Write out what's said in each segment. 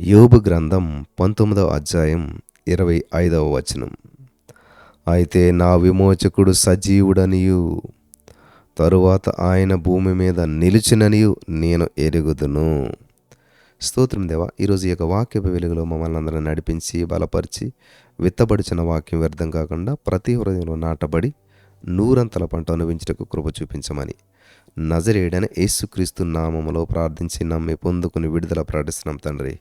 యోబు గ్రంథం పంతొమ్మిదవ అధ్యాయం ఇరవై ఐదవ వచనం. అయితే నా విమోచకుడు సజీవుడనియు తరువాత ఆయన భూమి మీద నిలిచిననియు నేను ఎరుగుదును. స్తోత్రం దేవా ఈరోజు ఈ యొక్క వాక్యపు వెలుగులో మమ్మల్ని అందరూ నడిపించి బలపరిచి విత్తబడిచిన వాక్యం వ్యర్థం కాకుండా ప్రతి హృదయంలో నాటబడి నూరంతల పంట అనుభవించటకు కృప చూపించమని. నజరేడని యేసుక్రీస్తు నామములో ప్రార్థించి నమ్మి పొందుకుని విడుదల ప్రకటిస్తున్నాం తండ్రి.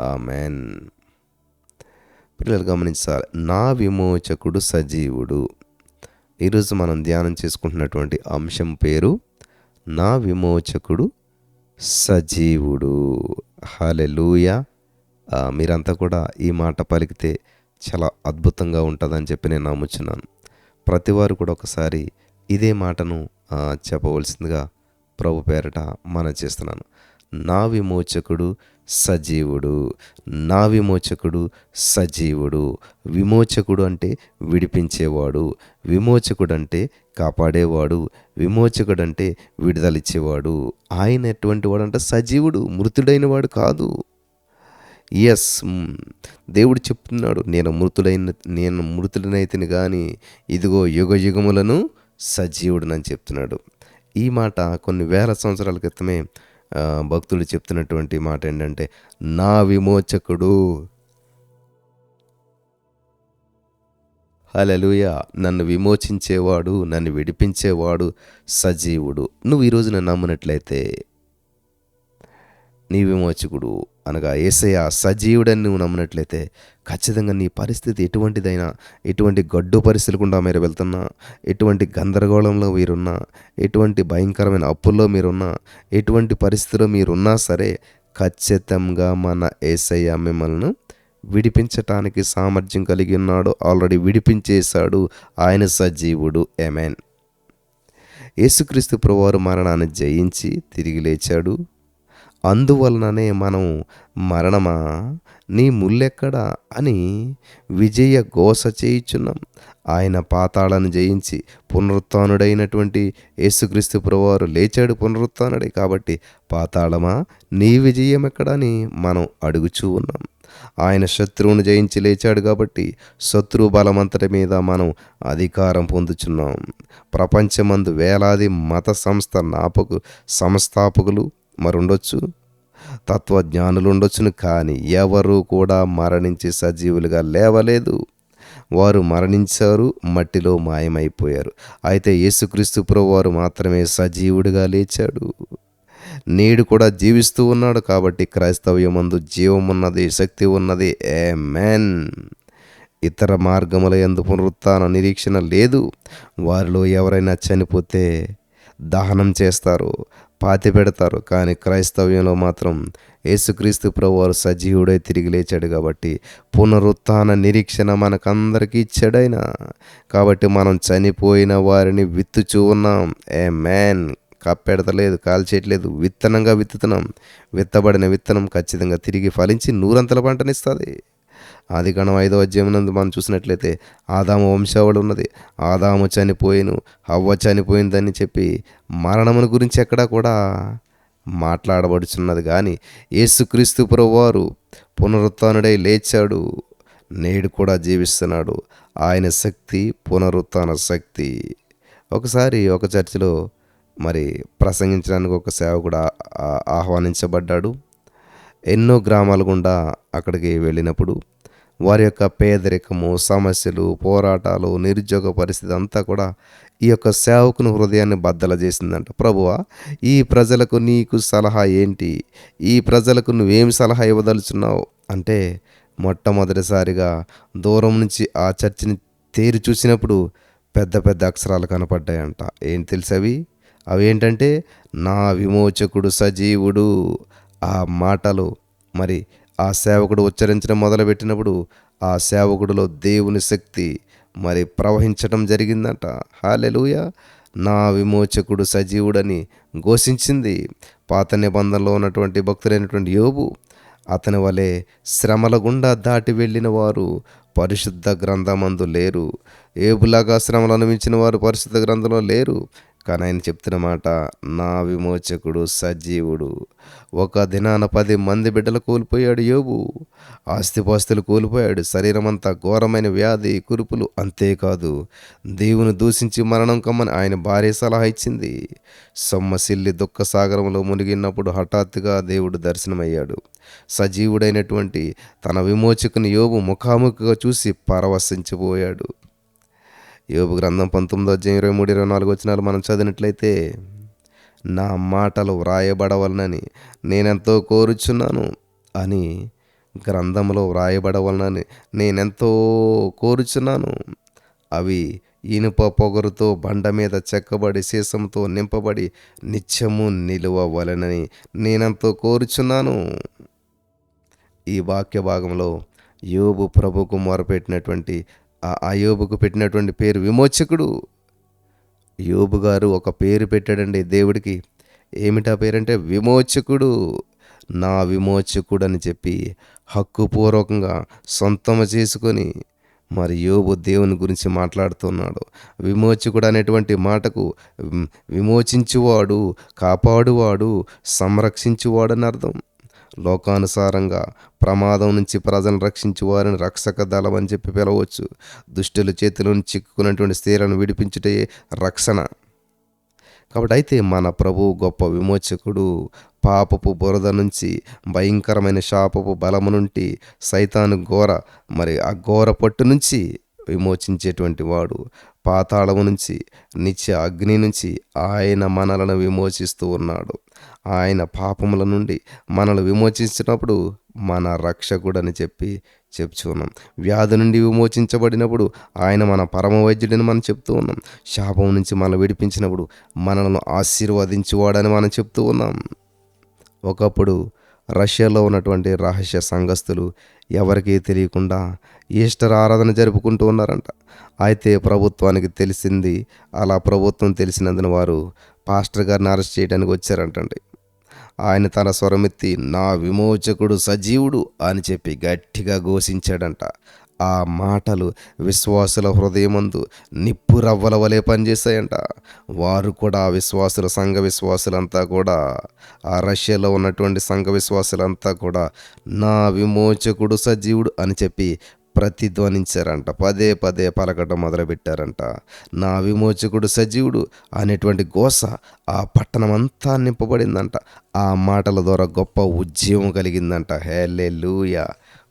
ఆమెన్. పిల్లలు గమనించాలి నా విమోచకుడు సజీవుడు. ఈరోజు మనం ధ్యానం చేసుకుంటున్నటువంటి అంశం పేరు నా విమోచకుడు సజీవుడు. హలెలూయ మీరంతా కూడా ఈ మాట పలికితే చాలా అద్భుతంగా ఉంటుందని చెప్పి నేను నమ్ముచున్నాను. ప్రతివారు కూడా ఒకసారి ఇదే మాటను చెప్పవలసిందిగా ప్రభు పేరట మన చేస్తున్నాను. నా విమోచకుడు సజీవుడు నా విమోచకుడు సజీవుడు. విమోచకుడు అంటే విడిపించేవాడు విమోచకుడు అంటే కాపాడేవాడు విమోచకుడు అంటే విడుదలిచ్చేవాడు. ఆయన ఎటువంటి వాడు అంటే సజీవుడు మృతుడైన వాడు కాదు ఎస్ దేవుడు చెప్తున్నాడు నేను మృతుడైన నేను మృతుడనైతిని కానీ ఇదిగో యుగ యుగములను సజీవుడనని చెప్తున్నాడు. ఈ మాట కొన్ని వేల సంవత్సరాల క్రితమే భక్తులు భక్తుడు చెప్తున్నటువంటి మాట ఏంటంటే నా విమోచకుడు. హలలుయ నన్ను విమోచించేవాడు నన్ను విడిపించేవాడు సజీవుడు. నువ్వు ఈరోజు నన్ను నమ్మునట్లయితే నీ విమోచకుడు అనగా ఏసయ సజీవుడని నువ్వు నమ్మినట్లయితే ఖచ్చితంగా నీ పరిస్థితి ఎటువంటిదైనా ఎటువంటి గడ్డు పరిస్థితులు గుండా మీరు వెళ్తున్నా ఎటువంటి గందరగోళంలో మీరున్నా ఎటువంటి భయంకరమైన అప్పుల్లో మీరున్నా ఎటువంటి పరిస్థితిలో మీరున్నా సరే ఖచ్చితంగా మన ఏసయ్య మిమ్మల్ని విడిపించటానికి సామర్థ్యం కలిగి ఉన్నాడు ఆల్రెడీ విడిపించేశాడు ఆయన సజీవుడు. ఎమెన్ యేసుక్రీస్తు ప్రభువారు మరణాన్ని జయించి తిరిగి లేచాడు. అందువలననే మనం మరణమా? నీ ముల్లెక్కడా? అని విజయ ఘోష చేయుచున్నాం. ఆయన పాతాళను జయించి పునరుత్నుడైనటువంటి యేసుక్రీస్తు ప్రభువారు లేచాడు పునరుత్నుడే కాబట్టి పాతాళమా? నీ విజయం ఎక్కడని మనం అడుగుచూ ఉన్నాం. ఆయన శత్రువును జయించి లేచాడు కాబట్టి శత్రు బలమంతటి మీద మనం అధికారం పొందుచున్నాం. ప్రపంచమందు వేలాది మత సంస్థ నాపకు సంస్థాపకులు మరుండొచ్చు. తత్వజ్ఞానులు ఉండొచ్చును కానీ ఎవరు కూడా మరణించి సజీవులుగా లేవలేదు. వారు మరణించారు మట్టిలో మాయమైపోయారు. అయితే యేసుక్రీస్తు ప్రభు వారు మాత్రమే సజీవుడిగా లేచాడు. నేడు కూడా జీవిస్తూ ఉన్నాడు కాబట్టి క్రైస్తవ్యమందు జీవం ఉన్నది శక్తి ఉన్నది ఏ మెన్ ఇతర మార్గముల ఎందు పునరుత్న నిరీక్షణ లేదు. వారిలో ఎవరైనా చనిపోతే దహనం చేస్తారు పాతి పెడతారు కానీ క్రైస్తవ్యంలో మాత్రం యేసుక్రీస్తు ప్రభువారు సజీవుడై తిరిగి లేచాడు కాబట్టి పునరుత్థాన నిరీక్షణ మనకందరికీ ఇచ్చాడైనా కాబట్టి మనం చనిపోయిన వారిని విత్తుచూ ఉన్నాం. ఏ మ్యాన్ కప్పెడతలేదు కాల్చేయట్లేదు విత్తనంగా విత్తుతున్నాం. విత్తబడిన విత్తనం ఖచ్చితంగా తిరిగి ఫలించి నూరంతల పంటనిస్తుంది. ఆదిగణం ఐదో అధ్యయనందు మనం చూసినట్లయితే ఆదాము వంశావళి ఉన్నది ఆదాము చనిపోయిను హవ్వ చనిపోయిందని చెప్పి మరణమును గురించి ఎక్కడా కూడా మాట్లాడబడుచున్నది. కానీ యేసుక్రీస్తు ప్రభువారు పునరుత్నుడై లేచాడు నేడు కూడా జీవిస్తున్నాడు. ఆయన శక్తి పునరుత్న శక్తి. ఒకసారి ఒక చర్చిలో మరి ప్రసంగించడానికి ఒక సేవకుడు ఆహ్వానించబడ్డాడు. ఎన్నో గ్రామాల గుండా అక్కడికి వెళ్ళినప్పుడు వారి యొక్క పేదరికము సమస్యలు పోరాటాలు నిరుద్యోగ పరిస్థితి అంతా కూడా ఈ యొక్క సేవకుని హృదయాన్ని బద్దల చేసిందంట. ప్రభువా ఈ ప్రజలకు నీకు సలహా ఏంటి? ఈ ప్రజలకు నువ్వేమి సలహా ఇవ్వదలుచున్నావు? అంటే మొట్టమొదటిసారిగా దూరం నుంచి ఆ చర్చిని తేరి చూసినప్పుడు పెద్ద పెద్ద అక్షరాలు కనపడ్డాయంట. ఏం తెలుసవి అవి? ఏంటంటే నా విమోచకుడు సజీవుడు. ఆ మాటలు మరి ఆ సేవకుడు ఉచ్చరించడం మొదలుపెట్టినప్పుడు ఆ సేవకుడిలో దేవుని శక్తి మరి ప్రవహించడం జరిగిందంట. హాలెలూయ. నా విమోచకుడు సజీవుడని ఘోషించింది. పాత నిబంధనలో ఉన్నటువంటి భక్తులైనటువంటి యోబు అతని వలె శ్రమల గుండా దాటి వెళ్ళిన వారు పరిశుద్ధ గ్రంథమందు లేరు. ఏబులాగా శ్రమలు అనుభవించిన వారు పరిశుద్ధ గ్రంథంలో లేరు. కానీ ఆయన చెప్తున్న మాట నా విమోచకుడు సజీవుడు. ఒక దినాన పది మంది బిడ్డలు కోల్పోయాడు యోబు. ఆస్తిపాస్తులు కోల్పోయాడు. శరీరం అంతా ఘోరమైన వ్యాధి కురుపులు అంతేకాదు. దేవుని దూషించి మరణం కమ్మని ఆయన భార్య సలహా ఇచ్చింది. సొమ్మసిల్లి దుఃఖ సాగరంలో మునిగినప్పుడు హఠాత్తుగా దేవుడు దర్శనమయ్యాడు. సజీవుడైనటువంటి తన విమోచకుని యోబు ముఖాముఖిగా చూసి పరవశించిపోయాడు. యోబు గ్రంథం పంతొమ్మిదో అధ్యాయం ఇరవై మూడు ఇరవై నాలుగు వచ్చినాలు మనం చదివినట్లయితే నా మాటలు వ్రాయబడవలనని నేనెంతో కోరుచున్నాను అని గ్రంథంలో వ్రాయబడవలనని నేనెంతో కోరుచున్నాను. అవి ఇనుప పొగరుతో బండ మీద చెక్కబడి సీసంతో నింపబడి నిత్యము నిలువవలనని నేనెంతో కోరుచున్నాను. ఈ వాక్య భాగంలో యోబు ప్రభుకు మొరపెట్టినటువంటి ఆ యోబుకు పెట్టినటువంటి పేరు విమోచకుడు. యోబు గారు ఒక పేరు పెట్టాడండి దేవుడికి. ఏమిటా పేరంటే విమోచకుడు. నా విమోచకుడు అని చెప్పి హక్కుపూర్వకంగా సొంతం చేసుకొని మరి యోబు దేవుని గురించి మాట్లాడుతున్నాడు. విమోచకుడు అనేటువంటి మాటకు విమోచించువాడు కాపాడువాడు సంరక్షించువాడు అని అర్థం. లోకానుసారంగా ప్రమాదం నుంచి ప్రజలను రక్షించి వారిని రక్షక దళం అని చెప్పి పిలవచ్చు. దుష్టుల చేతులను చిక్కుకున్నటువంటి స్త్రీలను విడిపించుటే రక్షణ. కాబట్టి అయితే మన ప్రభు గొప్ప విమోచకుడు పాపపు బురద నుంచి భయంకరమైన శాపపు బలము నుండి సైతాను ఘోర మరి ఆ ఘోర పట్టు నుంచి విమోచించేటువంటి వాడు. పాతాళము నుంచి నిత్య అగ్ని నుంచి ఆయన మనలను విమోచిస్తూ ఉన్నాడు. ఆయన పాపముల నుండి మనల్ని విమోచించినప్పుడు మన రక్షకుడని చెప్పి చెప్తున్నాం వ్యాధి నుండి విమోచించబడినప్పుడు ఆయన మన పరమ వైద్యుడని మనం చెప్తూ ఉన్నాం. శాపం నుంచి మనం విడిపించినప్పుడు మనలను ఆశీర్వదించువాడని మనం చెప్తూ ఉన్నాం. ఒకప్పుడు రష్యాలో ఉన్నటువంటి రహస్య సంఘస్థులు ఎవరికీ తెలియకుండా ఈస్టర్ ఆరాధన జరుపుకుంటూ ఉన్నారంట. అయితే ప్రభుత్వానికి తెలిసింది అలా ప్రభుత్వం తెలిసినందున వారు పాస్టర్ గారిని అరెస్ట్ చేయడానికి వచ్చారంటండి. ఆయన తన స్వరమెత్తి నా విమోచకుడు సజీవుడు అని చెప్పి గట్టిగా ఘోషించాడంట. ఆ మాటలు విశ్వాసుల హృదయమందు నిప్పు రవ్వల వలె పనిచేశాయంట వారు కూడా ఆ విశ్వాసుల సంఘ విశ్వాసులంతా కూడా ఆ రష్యాలో ఉన్నటువంటి సంఘ విశ్వాసులంతా కూడా నా విమోచకుడు సజీవుడు అని చెప్పి ప్రతిధ్వనించారంట. పదే పదే పలకటం మొదలుపెట్టారంట. నా విమోచకుడు సజీవుడు అనేటువంటి గోస ఆ పట్టణం అంతా నింపబడిందంట. ఆ మాటల ద్వారా గొప్ప ఉద్యమం కలిగిందంట. హేలే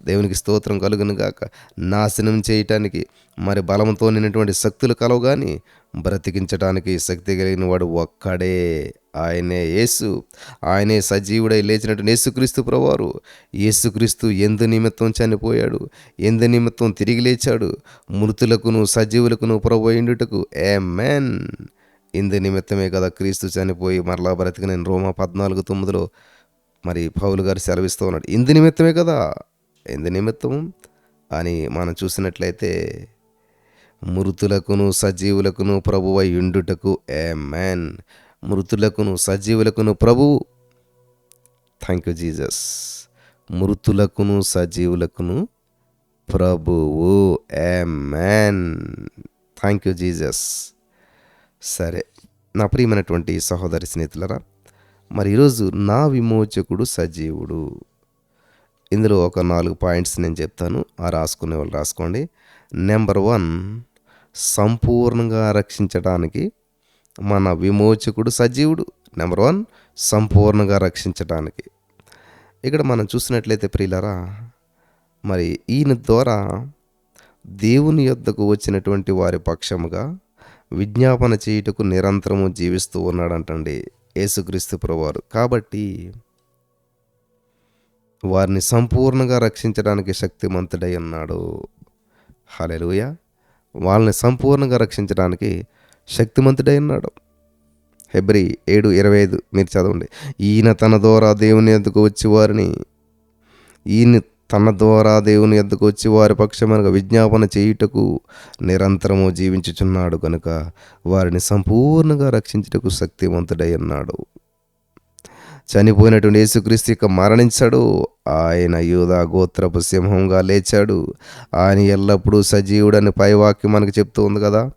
దేవునికి స్తోత్రం కలుగును గాక. నాశనం చేయటానికి మరి బలంతో నిన్నటువంటి శక్తులు కలవు కానీ బ్రతికించడానికి శక్తి కలిగిన వాడు ఒక్కడే. ఆయనే యేసు. ఆయనే సజీవుడై లేచినట్టు యేసుక్రీస్తు ప్రభువారు. యేసుక్రీస్తు ఎందు నిమిత్తం చనిపోయాడు. ఎందు నిమిత్తం తిరిగి లేచాడు. మృతులకును సజీవులకును ప్రభు ఏ మ్యాన్ ఇందు నిమిత్తమే కదా క్రీస్తు చనిపోయి మరలా బ్రతికిన రోమా పద్నాలుగు తొమ్మిదిలో మరి పౌలు గారు సెలవిస్తూ ఉన్నాడు. ఇందు నిమిత్తమే కదా ఎందు నిమిత్తం అని మనం చూసినట్లయితే మృతులకును సజీవులకును ప్రభువ యుండుటకు ఏ మ్యాన్ మృతులకును సజీవులకును ప్రభువు థ్యాంక్ యూ జీజస్ మృతులకును సజీవులకును ప్రభువు. ఏ మ్యాన్ థ్యాంక్ యూ జీజస్ సరే నా ప్రియమైనటువంటి సహోదరి స్నేహితులరా మరి ఈరోజు నా విమోచకుడు సజీవుడు. ఇందులో ఒక నాలుగు పాయింట్స్ నేను చెప్తాను. ఆ రాసుకునే వాళ్ళు రాసుకోండి. నెంబర్ వన్ సంపూర్ణంగా రక్షించడానికి మన విమోచకుడు సజీవుడు. నెంబర్ వన్ సంపూర్ణంగా రక్షించడానికి ఇక్కడ మనం చూసినట్లయితే ప్రియులరా మరి ఈయన ద్వారా దేవుని యొద్దకు వచ్చినటువంటి వారి పక్షముగా విజ్ఞాపన చేయుటకు నిరంతరము జీవిస్తూ ఉన్నాడంటండి యేసుక్రీస్తు ప్రభువారు. కాబట్టి వారిని సంపూర్ణంగా రక్షించడానికి శక్తిమంతుడై ఉన్నాడు. హలెలుయ వాళ్ళని సంపూర్ణంగా రక్షించడానికి శక్తిమంతుడై ఉన్నాడు. హెబ్రి ఏడు ఇరవై ఐదు మీరు చదవండి. ఈయన తన ద్వారా దేవుని ఎద్దుకు వచ్చి వారిని ఈయన తన ద్వారా దేవుని ఎద్దుకు వచ్చి వారి పక్షమునగా విజ్ఞాపన చేయుటకు నిరంతరము జీవించుచున్నాడు కనుక వారిని సంపూర్ణంగా రక్షించుటకు శక్తివంతుడై ఉన్నాడు. చనిపోయినటువంటి యేసుక్రీస్తు యొక్క మరణించాడు. ఆయన యూదా గోత్రపు సింహంగా లేచాడు. ఆయన ఎల్లప్పుడూ సజీవుడని పైవాక్యం మనకు చెప్తూ ఉంది కదా.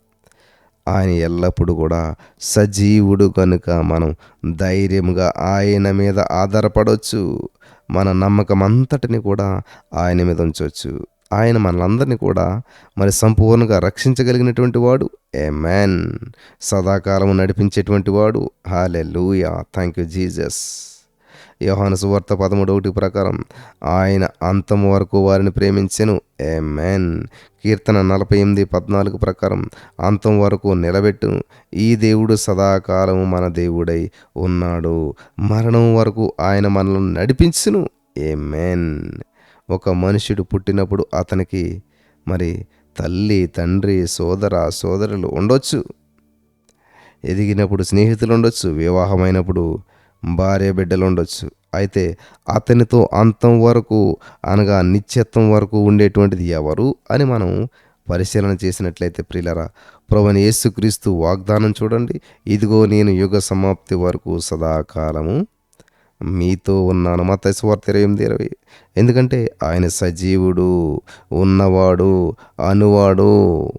ఆయన ఎల్లప్పుడూ కూడా సజీవుడు కనుక మనం ధైర్యంగా ఆయన మీద ఆధారపడవచ్చు మన నమ్మకం అంతటిని కూడా ఆయన మీద ఉంచవచ్చు ఆయన మనలందరినీ కూడా మరి సంపూర్ణంగా రక్షించగలిగినటువంటి వాడు. ఏ మ్యాన్ సదాకాలం నడిపించేటువంటి వాడు. హాలే లూయా థ్యాంక్ యూ జీజస్ యోహాను సువార్త పదమూడు ఒకటి ప్రకారం ఆయన అంతం వరకు వారిని ప్రేమించెను. ఏ మ్యాన్ కీర్తన నలభై ఎనిమిది పద్నాలుగు ప్రకారం అంతం వరకు నిలబెట్టును. ఈ దేవుడు సదాకాలము మన దేవుడై ఉన్నాడు. మరణం వరకు ఆయన మనల్ని నడిపించును. ఏ మ్యాన్ ఒక మనుషుడు పుట్టినప్పుడు అతనికి మరి తల్లి తండ్రి సోదర సోదరులు ఉండొచ్చు. ఎదిగినప్పుడు స్నేహితులు ఉండొచ్చు వివాహమైనప్పుడు భార్య బిడ్డలు ఉండొచ్చు. అయితే అతనితో అంతం వరకు అనగా నిత్యత్వం వరకు ఉండేటువంటిది ఎవరు అని మనం పరిశీలన చేసినట్లయితే ప్రిలరా ప్రభుని యేసుక్రీస్తు వాగ్దానం చూడండి. ఇదిగో నేను యుగ సమాప్తి వరకు సదాకాలము. మీతో ఉన్నాను. మా స్వార్థ ఇరవై ఎనిమిది ఇరవై ఎందుకంటే ఆయన సజీవుడు ఉన్నవాడు అనువాడు.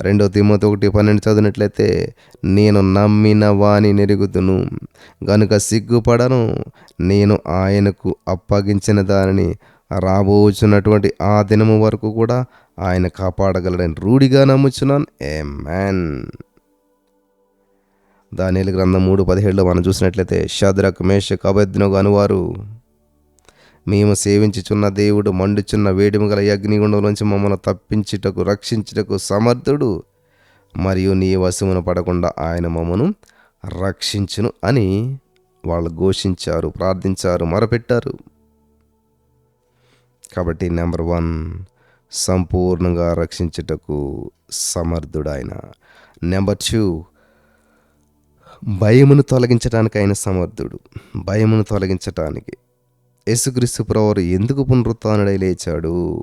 రెండో తిమ్మతి ఒకటి పన్నెండు చదివినట్లయితే నేను నమ్మిన వాని నెరుగుదును గనుక సిగ్గుపడను నేను ఆయనకు అప్పగించిన దానిని రాబోచున్నటువంటి ఆ దినము వరకు కూడా ఆయన కాపాడగలడని రూఢిగా నమ్ముచున్నాను. ఏ మ్యాన్ దానిల గ్రంథం మూడు పదిహేడులో మనం చూసినట్లయితే షద్రక్ మేషక్ అభద్నోగు అనువారు మేము సేవించుచున్న దేవుడు మండుచున్న వేడిమి గల అగ్నిగుండంలోంచి మమ్మల్ని తప్పించుటకు రక్షించుటకు సమర్థుడు. మరియు నీ వశమున పడకుండా ఆయన మమ్మను రక్షించును అని వాళ్ళు ఘోషించారు ప్రార్థించారు మొరపెట్టారు. కాబట్టి నెంబర్ వన్ సంపూర్ణంగా రక్షించుటకు సమర్థుడు ఆయన నెంబర్ టూ భయమును తొలగించడానికి ఆయన సమర్థుడు. భయమును తొలగించటానికి యేసుక్రీస్తు ప్రవరు ఎందుకు పునరుత్డై లేచాడు?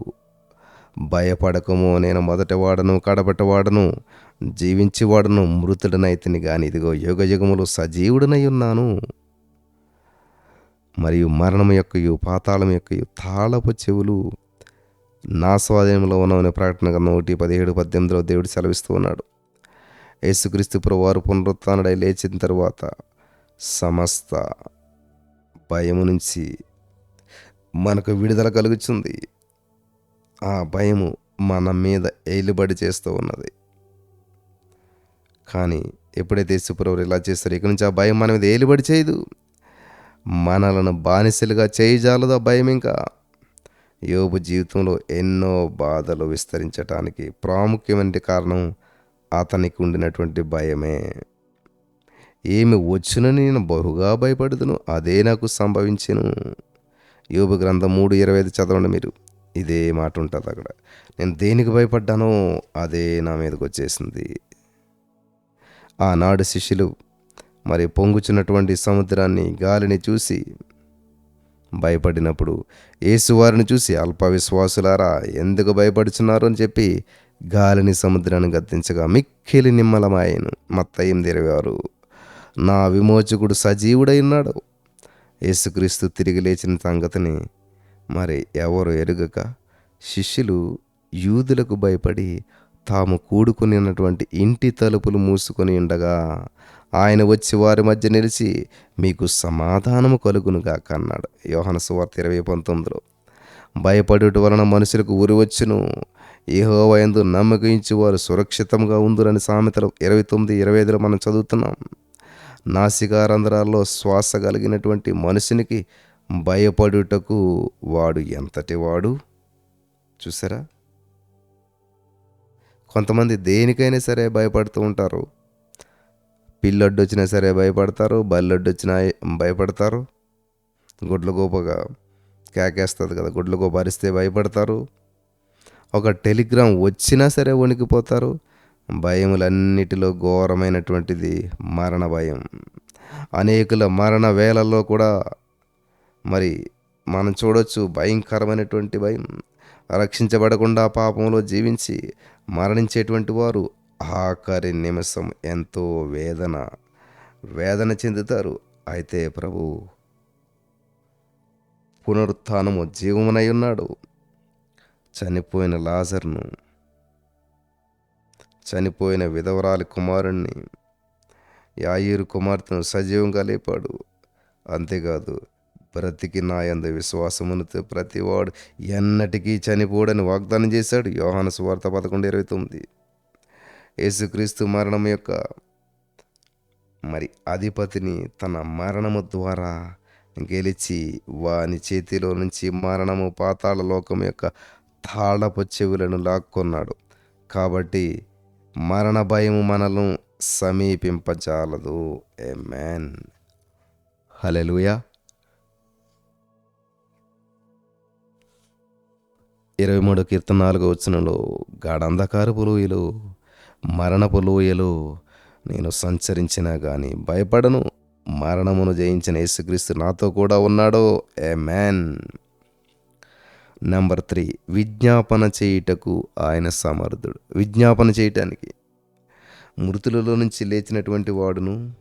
భయపడకము నేను మొదటి వాడను జీవించేవాడను జీవించి వాడను మృతుడనైతిని గాని ఇదిగో యుగ యుగములు సజీవుడనై ఉన్నాను. మరియు మరణం యొక్కయు పాతాళం యొక్కయు తాళపు చెవులు నా స్వాధీనంలో ఉన్నామనే ప్రకటన కన్నా ఒకటి పదిహేడు పద్దెనిమిదిలో దేవుడు సెలవిస్తూ ఉన్నాడు. యేసుక్రీస్తు ప్రభువారు పునరుత్డై లేచిన తర్వాత సమస్త భయము నుంచి మనకు విడుదల కలుగుతుంది ఆ భయము మన మీద ఏలుబడి చేస్తూ ఉన్నది. కానీ ఎప్పుడైతే యేసుప్రభు ఇలా చేస్తారో ఇక నుంచి ఆ భయం మన మీద ఏలుబడి చేయదు. మనలను బానిసలుగా చేయజాలదు ఆ భయం ఇంకా. యోబు జీవితంలో ఎన్నో బాధలు విస్తరించటానికి ప్రాముఖ్యమైన కారణం అతనికి ఉండినటువంటి భయమే. ఏమి వచ్చిన నేను బహుగా భయపడుదును అదే నాకు సంభవించను. యోబు గ్రంథం మూడు ఇరవై ఐదు చదవండి మీరు. ఇదే మాట ఉంటుంది అక్కడ. నేను దేనికి భయపడ్డానో అదే నా మీదకి వచ్చేసింది. ఆనాడు శిష్యులు మరి పొంగుచున్నటువంటి సముద్రాన్ని గాలిని చూసి భయపడినప్పుడు ఏసువారిని చూసి అల్ప విశ్వాసులారా ఎందుకు భయపడుచున్నారు అని చెప్పి గాలిని సముద్రాన్ని గద్దించగా మిక్కిలి నిమ్మలమాయను మత్తయ్యం ఇరవై ఆరు నా విమోచకుడు సజీవుడైనాడు యేసుక్రీస్తు తిరిగి లేచిన సంగతిని మరి ఎవరు ఎరుగక? శిష్యులు యూదులకు భయపడి తాము కూడుకునినటువంటి ఇంటి తలుపులు మూసుకొని ఉండగా ఆయన వచ్చి వారి మధ్య నిలిచి మీకు సమాధానము కలుగునుగాక అన్నాడు. యోహన సువార్త ఇరవై పంతొమ్మిదిలో భయపడుట వలన మనుషులకు ఉరి వచ్చును. ఏహోవయందు నమ్మకించి వారు సురక్షితంగా ఉందరని సామెతలు ఇరవై తొమ్మిది ఇరవై ఐదులో మనం చదువుతున్నాం. నాసికారంధ్రాల్లో శ్వాస కలిగినటువంటి మనిషినికి భయపడుటకు వాడు ఎంతటి వాడు చూసారా? కొంతమంది దేనికైనా సరే భయపడుతూ ఉంటారు. పిల్లడ్డు వచ్చినా సరే భయపడతారు బల్లొడ్డు వచ్చినా భయపడతారు. గుడ్ల గోపగా కేకేస్తుంది కదా గుడ్ల గోప అరిస్తే భయపడతారు. ఒక టెలిగ్రామ్ వచ్చినా సరే వణికిపోతారు. భయములన్నిటిలో ఘోరమైనటువంటిది మరణ భయం. అనేకుల మరణ వేళల్లో కూడా మరి మనం చూడొచ్చు భయంకరమైనటువంటి భయం. రక్షించబడకుండా పాపంలో జీవించి మరణించేటువంటి వారు ఆఖరి నిమిషం ఎంతో వేదన. వేదన చెందుతారు. అయితే ప్రభు పునరుత్నము జీవమునై ఉన్నాడు. చనిపోయిన లాజర్ను చనిపోయిన విధవరాలి కుమారుణ్ణి యాయిరు కుమార్తెను సజీవంగా లేపాడు. అంతేకాదు బ్రతికి నాయందు విశ్వాసమునితో ప్రతివాడు ఎన్నటికీ చనిపోడని వాగ్దానం చేశాడు. యోహాన సువార్త పదకొండు ఇరవై తొమ్మిది. యేసుక్రీస్తు మరణం యొక్క మరి అధిపతిని తన మరణము ద్వారా గెలిచి వాని చేతిలో నుంచి మరణము పాతాళ లోకం యొక్క తాళపు చెవులను లాక్కున్నాడు. కాబట్టి మరణ భయము మనలను సమీపింపజాలదు. ఏ మ్యాన్ హలెలుయా ఇరవై మూడు కీర్తన నాలుగు వచ్చినలో గాఢంధకారపు లోయలు మరణపు లోయలు నేను సంచరించినా కానీ భయపడను. మరణమును జయించిన యేసుక్రీస్తు నాతో కూడా ఉన్నాడో. ఏ మ్యాన్ నెంబర్ త్రీ విజ్ఞాపన చేయుటకు ఆయన సమర్థుడు. విజ్ఞాపన చేయటానికి. మృతులలో నుంచి లేచినటువంటి వాడును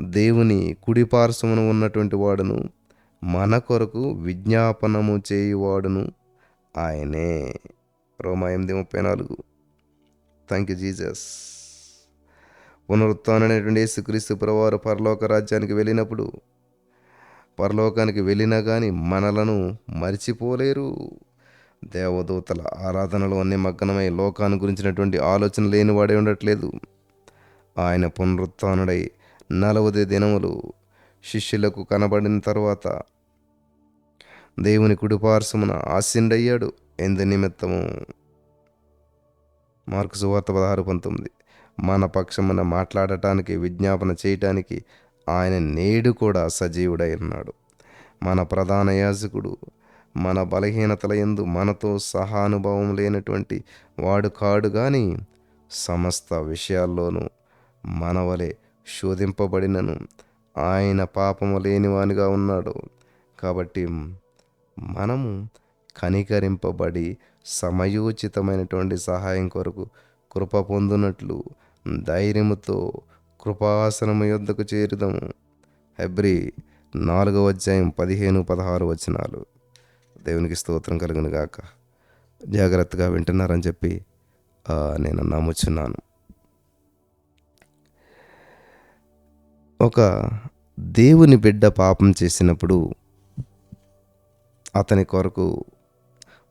దేవుని కుడిపార్శ్వమున ఉన్నటువంటి వాడును మన కొరకు విజ్ఞాపనము చేయువాడును ఆయనే. రోమా ఎనిమిది ముప్పై నాలుగు. థ్యాంక్ యూ జీసస్ పునరుత్నమైనటువంటి యేసుక్రీస్తు ప్రవారు పరలోక రాజ్యానికి వెళ్ళినప్పుడు పరలోకానికి వెళ్ళినా కానీ మనలను మర్చిపోలేరు. దేవదూతల ఆరాధనలో నిమగ్నమై లోకాన్ని గురించినటువంటి ఆలోచన లేని వాడే ఉండట్లేదు. ఆయన పునరుత్నుడై నలవది దినములు శిష్యులకు కనబడిన తర్వాత దేవుని కుడిపార్శ్వమున ఆశీండయ్యాడు ఎందు నిమిత్తము మార్కు సువార్త పదహారు పంతొమ్మిది. మన పక్షమున మాట్లాడటానికి విజ్ఞాపన చేయటానికి ఆయన నేడు కూడా సజీవుడై ఉన్నాడు. మన ప్రధాన యాజకుడు మన బలహీనతల ఎందు మనతో సహానుభవం లేనటువంటి వాడు కాడు కానీ సమస్త విషయాల్లోనూ మనవలే శోధింపబడినను. ఆయన పాపము లేనివానిగా ఉన్నాడు. కాబట్టి మనము కనికరింపబడి సమయోచితమైనటువంటి సహాయం కొరకు కృప పొందినట్లు ధైర్యముతో కృపాసనము యొద్దకు చేరుదాము. హెబ్రి నాలుగవ అధ్యాయం పదిహేను పదహారు వచనాలు. దేవునికి స్తోత్రం కలుగును గాక. జాగ్రత్తగా వింటున్నారని చెప్పి నేను నమ్ముచున్నాను. ఒక దేవుని బిడ్డ పాపం చేసినప్పుడు అతని కొరకు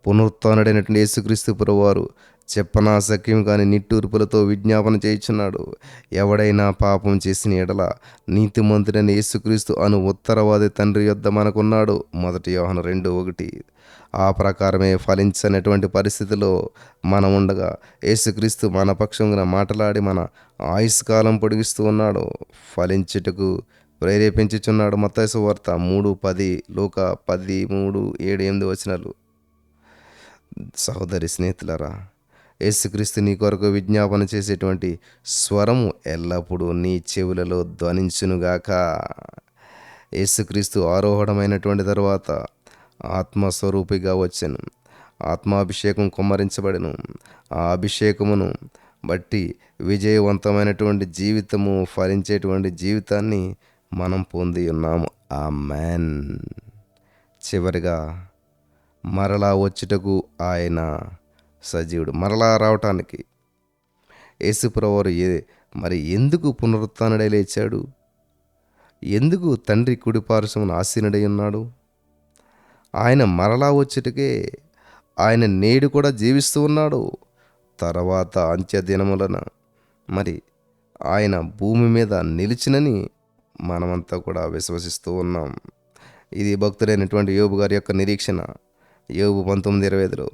పునరుత్డైనటువంటి యేసుక్రీస్తు పురవారు చెప్పనా సఖ్యం కాని నిట్టూర్పులతో విజ్ఞాపన చేయుచున్నాడు. ఎవడైనా పాపం చేసిన ఎడల నీతిమంతుడైన యేసుక్రీస్తు అను ఉత్తరవాది తండ్రి యొద్ద మనకున్నాడు. మొదటి యోహన రెండు ఒకటి. ఆ ప్రకారమే ఫలించనటువంటి పరిస్థితిలో మనం ఉండగా యేసుక్రీస్తు మన పక్షంగా మాట్లాడి మన ఆయుష్కాలం పొడిగిస్తూ ఉన్నాడు. ఫలించుటకు ప్రేరేపించుచున్నాడు మత్తైసు వార్త మూడు పది లోక పది మూడు ఏడు ఎనిమిది వచనాలు. సహోదరి స్నేహితులరా యేసుక్రీస్తు నీ కొరకు విజ్ఞాపన చేసేటువంటి స్వరము ఎల్లప్పుడూ నీ చెవులలో ధ్వనించునుగాక. యేసుక్రీస్తు ఆరోహణమైనటువంటి తర్వాత ఆత్మస్వరూపిగా వచ్చాను. ఆత్మాభిషేకం కుమ్మరించబడను. ఆ అభిషేకమును బట్టి విజయవంతమైనటువంటి జీవితము ఫలించేటువంటి జీవితాన్ని మనం పొంది ఉన్నాము. ఆ మ్యాన్ చివరిగా మరలా వచ్చుటకు ఆయన సజీవుడు. మరలా రావటానికి యేసుప్రవారు ఏ మరి ఎందుకు పునరుత్డై లేచాడు? ఎందుకు తండ్రి కుడిపార్శ్వమున ఆసీనుడై ఉన్నాడు? ఆయన మరలా వచ్చుటకే ఆయన నేడు కూడా జీవిస్తూ ఉన్నాడు. తర్వాత అంత్యదినములన మరి ఆయన భూమి మీద నిలిచినని మనమంతా కూడా విశ్వసిస్తూ ఉన్నాం. ఇది భక్తుడైనటువంటి యోబు గారి యొక్క నిరీక్షణ. యోగు పంతొమ్మిది ఇరవై ఐదులో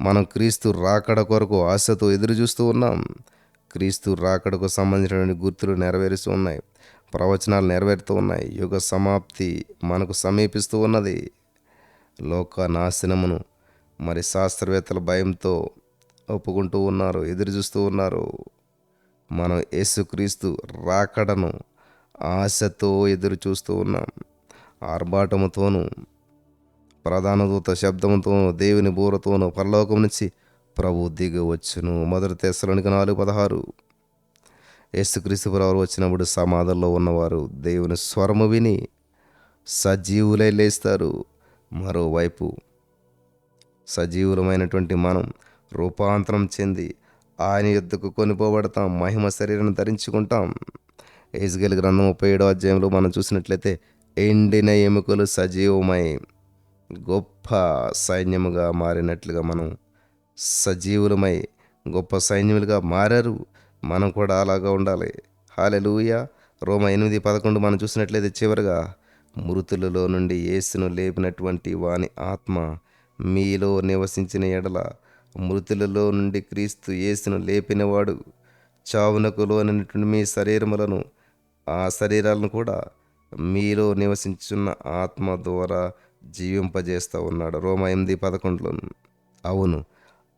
మనం క్రీస్తు రాకడ కొరకు ఆశతో ఎదురు చూస్తూ ఉన్నాం. క్రీస్తు రాకడకు సంబంధించినటువంటి గుర్తులు నెరవేరుస్తూ ఉన్నాయి. ప్రవచనాలు నెరవేరుతూ ఉన్నాయి. యుగ సమాప్తి మనకు సమీపిస్తూ ఉన్నది. లోక నాశనమును మరి శాస్త్రవేత్తల భయంతో ఒప్పుకుంటూ ఉన్నారు ఎదురు చూస్తూ ఉన్నారు. మనం యేసుక్రీస్తు రాకడను ఆశతో ఎదురు చూస్తూ ఉన్నాం. ఆర్భాటముతోనూ ప్రధాన దూత దేవుని బూరతోనూ పరలోకం నుంచి ప్రభు దిగి వచ్చును. మొదటి తెస్సలోనికి నాలుగు పదహారు. యేసుక్రీస్తు ప్రభు వచ్చినప్పుడు సమాధుల్లో ఉన్నవారు దేవుని స్వరము విని సజీవులై లేస్తారు. మరోవైపు సజీవులమైనటువంటి మనం రూపాంతరం చెంది ఆయన యుద్ధకు కొనిపోబడతాం మహిమ శరీరం ధరించుకుంటాం. ఏజ్గేల్ గ్రంథం ముప్పై ఏడో అధ్యాయంలో మనం చూసినట్లయితే ఎండిన ఎముకలు సజీవమై గొప్ప సైన్యముగా మారినట్లుగా మనం సజీవులమై గొప్ప సైన్యములుగా మారారు. మనం కూడా అలాగా ఉండాలి. హాలెలూయ రోమ ఎనిమిది పదకొండు మనం చూసినట్లయితే చివరిగా మృతులలో నుండి యేసును లేపినటువంటి వాని ఆత్మ మీలో నివసించిన ఎడల మృతులలో నుండి క్రీస్తు యేసును లేపినవాడు. చావునకు లోనటువంటి మీ శరీరములను ఆ శరీరాలను కూడా మీలో నివసించున్న ఆత్మ ద్వారా జీవింపజేస్తూ ఉన్నాడు. రోమ ఎనిమిది పదకొండులో అవును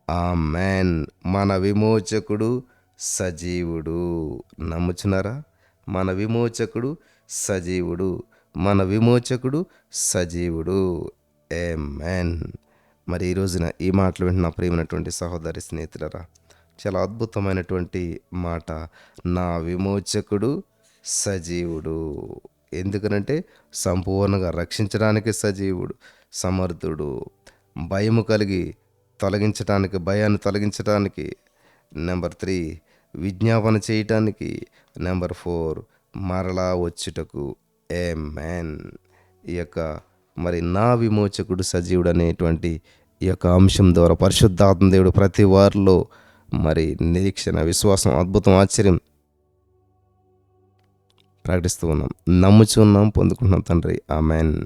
ఆ మ్యాన్ మన విమోచకుడు సజీవుడు. నమ్ముచున్నారా? మన విమోచకుడు సజీవుడు మన విమోచకుడు సజీవుడు. ఏ మ్యాన్ మరి ఈ రోజున ఈ మాటలు వింటున్న ప్రియమైనటువంటి సహోదరి స్నేహితులరా చాలా అద్భుతమైనటువంటి మాట. నా విమోచకుడు సజీవుడు. ఎందుకనంటే సంపూర్ణంగా రక్షించడానికి సజీవుడు సమర్థుడు. భయము కలిగి తొలగించడానికి భయాన్ని తొలగించడానికి నెంబర్ త్రీ విజ్ఞాపన చేయటానికి. నెంబర్ ఫోర్ మరలా వచ్చుటకు. ఏ మ్యాన్ ఈ యొక్క మరి నా విమోచకుడు సజీవుడు అనేటువంటి ఈ యొక్క అంశం ద్వారా పరిశుద్ధాత్మ దేవుడు ప్రతి వారిలో మరి నిరీక్షణ విశ్వాసం అద్భుతం ఆశ్చర్యం ప్రకటిస్తూ ఉన్నాం. నమ్ముచున్నాం పొందుకుంటున్నాం తండ్రి. ఆమెన్.